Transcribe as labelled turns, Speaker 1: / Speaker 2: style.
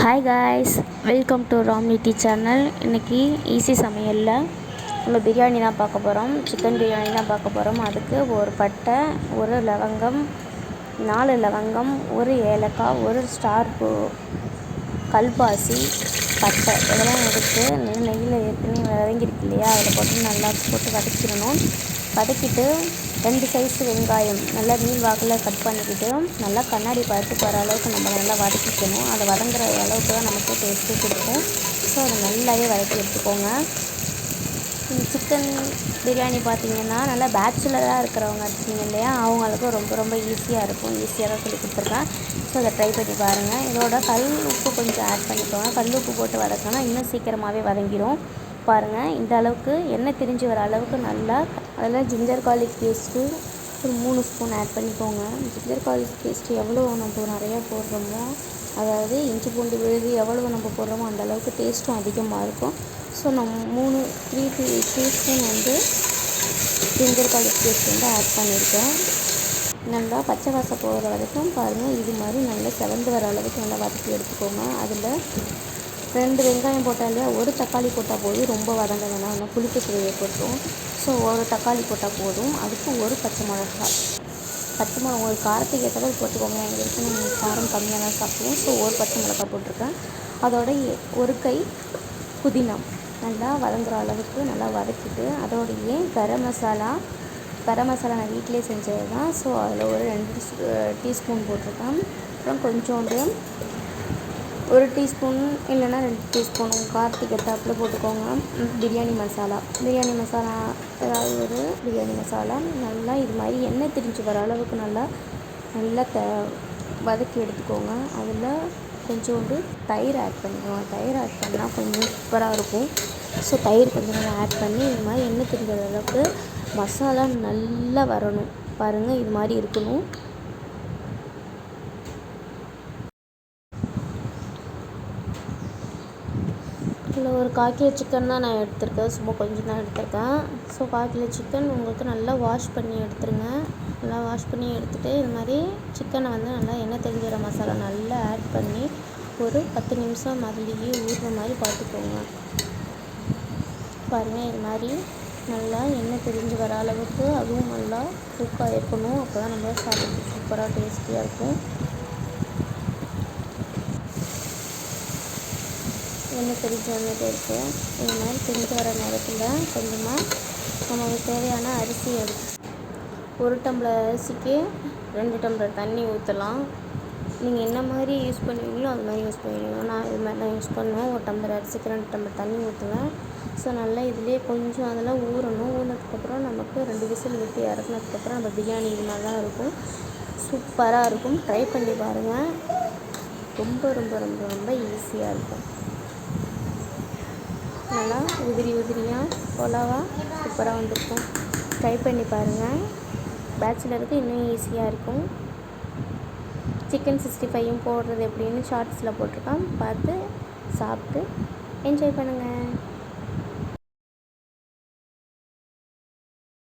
Speaker 1: Hi guys welcome to ராம்னிட்டி channel இன்றைக்கி easy சமையலில் நம்ம பிரியாணி தான் பார்க்க போகிறோம் சிக்கன் பிரியாணி தான் பார்க்க போகிறோம் அதுக்கு ஒரு பட்டை ஒரு லவங்கம் நாலு லவங்கம் ஒரு ஏலக்காய் ஒரு ஸ்டார் பூ கல்பாசி பட்டை. இதெல்லாம் எடுத்து நெய்யில் ஏற்கனவே வதங்கியிருக்கு இல்லையா? அதில் போட்டு நல்லா போட்டு வதக்கிடணும். வதக்கிட்டு ரெண்டு சைஸ் வெங்காயம் நல்லா நீள் வாக்கில் கட் பண்ணிக்கிட்டு நல்லா கண்ணாடி பழத்துக்கு வர அளவுக்கு நம்ம நல்லா வதக்கிக்கணும். அதை வதங்குற அளவுக்கு தான் நமக்கு டேஸ்ட்டு கொடுக்கும் ஸோ அதை நல்லாவே வதக்கி எடுத்துக்கோங்க. சிக்கன் பிரியாணி பார்த்தீங்கன்னா நல்லா பேச்சுலராக இருக்கிறவங்க இருக்கீங்க இல்லையா? அவங்களுக்கு ரொம்ப ரொம்ப ஈஸியாக இருக்கும். ஈஸியாக தான் சொல்லி கொடுத்துருக்கேன். ஸோ அதை ட்ரை பண்ணி பாருங்கள் இதோட கல் உப்பு கொஞ்சம் ஆட் பண்ணிக்கோங்க. கல் உப்பு போட்டு வதக்கினா இன்னும் சீக்கிரமாகவே வதங்கிடும் பாருங்கள் இந்த அளவுக்கு எண்ணெய் திரிஞ்சு வர அளவுக்கு நல்லா அதில் ஜிஞ்சர் கார்லிக் பேஸ்ட்டு ஒரு மூணு ஸ்பூன் ஆட் பண்ணிக்கோங்க. ஜிஞ்சர் கார்லிக் பேஸ்ட்டு எவ்வளோ நம்ம நிறையா போடுறோமோ அதாவது இஞ்சி பூண்டு விழுது எவ்வளோ நம்ம போடுறோமோ அந்த அளவுக்கு டேஸ்ட்டும் அதிகமாக இருக்கும். ஸோ நான் மூணு த்ரீ த்ரீ டீஸ்பூன் வந்து ஜிஞ்சர் கார்லிக் பேஸ்ட் வந்து ஆட் பண்ணியிருக்கேன் நல்லா பச்சை வாசம் போகிற வரைக்கும் பாருங்கள் இது மாதிரி நல்லா செவந்து வர அளவுக்கு நல்லா வதக்கி எடுத்துக்கோங்க. அதில் ரெண்டு வெங்காயம் போட்டால் ஒரு தக்காளி போட்டால் போதும் ரொம்ப வதங்க வேணாம் இன்னும் புளிப்பு சுவையை பொறுத்தும். ஸோ ஒரு தக்காளி போட்டால் போதும். அதுக்கு ஒரு பச்சை மிளகாய் பச்சை மிளகா ஒரு காரத்துக்கு ஏற்றபடி போட்டுக்கோங்க. எங்களுக்கு நாங்கள் காரம் கம்மியாக தான் சாப்பிடுவோம் ஸோ ஒரு பச்சை மிளகாய் போட்டிருக்கேன். அதோட எ- ஒரு கை புதினா நல்லா வதங்குற அளவுக்கு நல்லா வதக்கிட்டு அதோடையே கரம் மசாலா கரம் மசாலா நான் வீட்டிலே செஞ்சது தான் ஸோ அதில் ஒரு ரெண்டு டீஸ்பூன் போட்டிருக்கேன். அப்புறம் கொஞ்சோண்டு ஒரு டீஸ்பூன் இல்லைன்னா ரெண்டு டீஸ்பூன் கார்த்திக் காரத்துக்கு போட்டுக்கோங்க. பிரியாணி மசாலா. பிரியாணி மசாலா ஏதாவது ஒரு பிரியாணி மசாலா. நல்லா இது மாதிரி எண்ணெய் திரிஞ்சு வர அளவுக்கு நல்லா நல்லா த வதக்கி எடுத்துக்கோங்க. அதில் கொஞ்சோண்டு தயிர் ஆட் பண்ணிக்கோங்க. தயிர் ஆட் பண்ணால் கொஞ்சம் சூப்பராக இருக்கும். ஸோ தயிர் கொஞ்சம் நல்லா ஆட் பண்ணி இது மாதிரி எண்ணெய் திரிஞ்ச அளவுக்கு மசாலா நல்லா வரணும். பாருங்கள் இது மாதிரி இருக்கணும். இதில் ஒரு கால் கிலோ சிக்கன் தான் நான் எடுத்திருக்கேன். சும்மா கொஞ்சம் தான் எடுத்திருக்கேன். ஸோ கால் கிலோ சிக்கன் உங்களுக்கு நல்லா வாஷ் பண்ணி எடுத்துருங்க. நல்லா வாஷ் பண்ணி எடுத்துகிட்டு இது மாதிரி சிக்கனை வந்து நல்லா எண்ணெய் தெரிஞ்சிற மசாலா நல்லா ஆட் பண்ணி ஒரு பத்து நிமிஷம் அதுலேயே ஊறுற மாதிரி பார்த்துக்கோங்க. பாருங்கள் இது மாதிரி நல்லா எண்ணெய் தெரிஞ்சு வர அளவுக்கு அதுவும் நல்லா குக்காக இருக்கணும் அப்போ தான் நம்ம சாப்பிட்டு சூப்பராக டேஸ்டியாக இருக்கும். எண்ணெய் தெரிஞ்சு வந்துட்டு இருக்குது இது மாதிரி தெரிஞ்சு வர நேரத்தில் கொஞ்சமாக நமக்கு தேவையான அரிசி எடுத்து ஒரு டம்ளர் அரிசிக்கு ரெண்டு டம்ளர் தண்ணி ஊற்றலாம் நீங்கள் என்ன மாதிரி யூஸ் பண்ணுவீங்களோ அது மாதிரி யூஸ் பண்ணுவீங்க நான் இது மாதிரி தான் யூஸ் பண்ணுவேன். ஒரு டம்ளர் அரிசிக்கு ரெண்டு டம்ளர் தண்ணி ஊற்றுவேன் ஸோ நல்லா இதுலேயே கொஞ்சம் அதெல்லாம் ஊறணும். ஊறினதுக்கப்புறம் நமக்கு ரெண்டு விசில் விட்டு இறக்குனதுக்கப்புறம் நம்ம பிரியாணி இது மாதிரி தான் இருக்கும். சூப்பராக இருக்கும். ட்ரை பண்ணி பாருங்கள் ரொம்ப ரொம்ப ரொம்ப ரொம்ப ஈஸியாக இருக்கும். நல்லா உதிரி உதிரியாக பொலவா சூப்பராக வந்திருக்கும். ட்ரை பண்ணி பாருங்கள் பேச்சுலருக்கு இன்னும் ஈஸியாக இருக்கும். சிக்கன் சிக்ஸ்டி ஃபைவும் போடுறது எப்படின்னு ஷார்ட்ஸில் போட்டிருக்கான். பார்த்து சாப்பிட்டு என்ஜாய் பண்ணுங்கள்